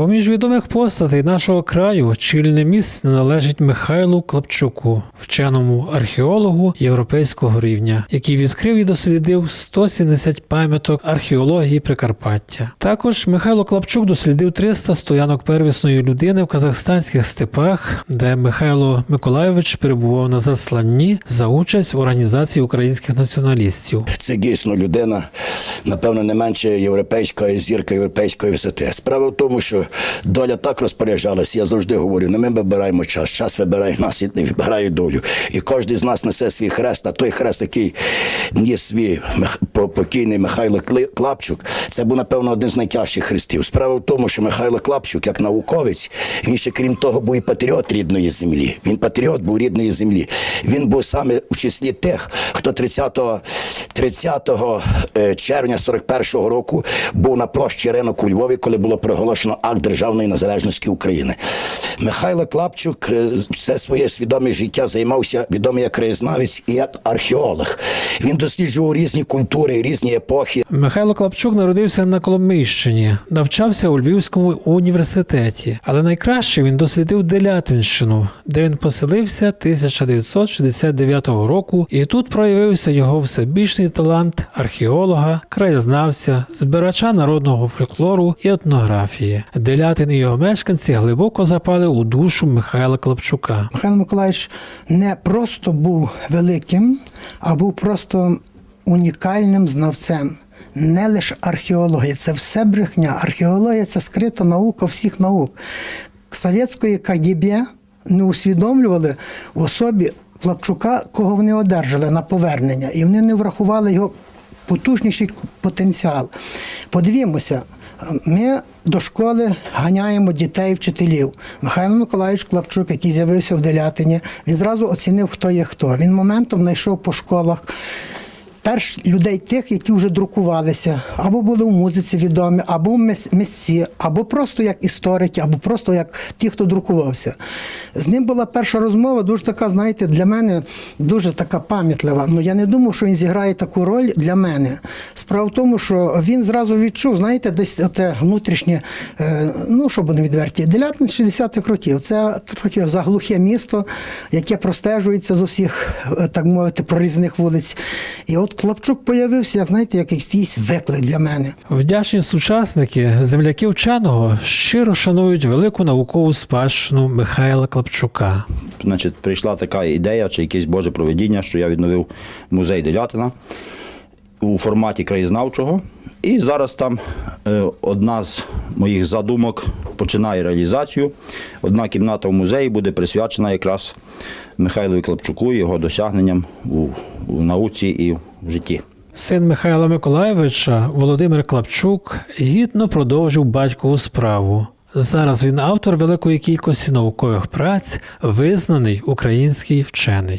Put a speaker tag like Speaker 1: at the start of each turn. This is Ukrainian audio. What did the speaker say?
Speaker 1: Поміж відомих постатей нашого краю чільне місце належить Михайлу Клапчуку, вченому археологу європейського рівня, який відкрив і дослідив 170 пам'яток археології Прикарпаття. Також Михайло Клапчук дослідив 300 стоянок первісної людини в казахстанських степах, де Михайло Миколайович перебував на засланні за участь в організації українських націоналістів.
Speaker 2: Це дійсно людина, напевно, не менше європейська зірка європейської висоти. Справа в тому, що доля так розпоряджалася, я завжди говорю, не ми вибираємо час, час вибирає нас і не вибирає долю. І кожен з нас несе свій хрест, а той хрест, який ніс свій покійний Михайло Клапчук, це був, напевно, один з найтяжчих хрестів. Справа в тому, що Михайло Клапчук, як науковець, він ще крім того був і патріот рідної землі. Він патріот був рідної землі. Він був саме у числі тих, хто 30 30 е, червня 41-го року був на площі ринок у Львові, коли було проголошено акт державної незалежності України. Михайло Клапчук е, все своє свідоме життя займався відомий як краєзнавець і як археолог. Він досліджував різні культури, різні епохи.
Speaker 1: Михайло Клапчук народився на Коломийщині, навчався у Львівському університеті, але найкраще він дослідив Делятинщину, де він поселився 1969 року, і тут проявився його всебічний талант археолога, краєзнавця, збирача народного фольклору і етнографії. Делятин і його мешканці глибоко запали у душу Михайла Клапчука.
Speaker 3: Михайло Миколаївич не просто був великим, а був просто унікальним знавцем. Не лише археологія, це все брехня. Археологія це скрита наука всіх наук. Совєтської КГБ не усвідомлювали в особі Клапчука, кого вони одержали на повернення, і вони не врахували його потужніший потенціал. Подивімося, ми до школи ганяємо дітей, вчителів. Михайло Миколаївич Клапчук, який з'явився в Делятині, він зразу оцінив, хто є хто. Він моментом знайшов по школах. Перш людей тих, які вже друкувалися, або були в музиці відомі, або в мисці, або просто як історики, або просто як ті, хто друкувався. З ним була перша розмова, дуже така, знаєте, для мене дуже така пам'ятлива. Ну я не думав, що він зіграє таку роль для мене. Справа в тому, що він зразу відчув, знаєте, десь це внутрішнє, е, ну що буде відверті, Делятин з 60-х років. Це трохи заглухе місто, яке простежується з усіх, е, так мовити, прорізних вулиць. І от Клапчук появився, як знаєте, як якийсь виклик для мене.
Speaker 1: Вдячні сучасники, земляки вченого щиро шанують велику наукову спадщину Михайла Клапчука.
Speaker 4: Значить, прийшла така ідея чи якесь Боже проведіння, що я відновив музей Делятина у форматі краєзнавчого. І зараз там е, одна з моїх задумок починає реалізацію. Одна кімната в музеї буде присвячена якраз Михайлові Клапчуку, його досягненням у, у науці і в житті.
Speaker 1: Син Михайла Миколайовича Володимир Клапчук гідно продовжив батькову справу. Зараз він автор великої кількості наукових праць, визнаний український вчений.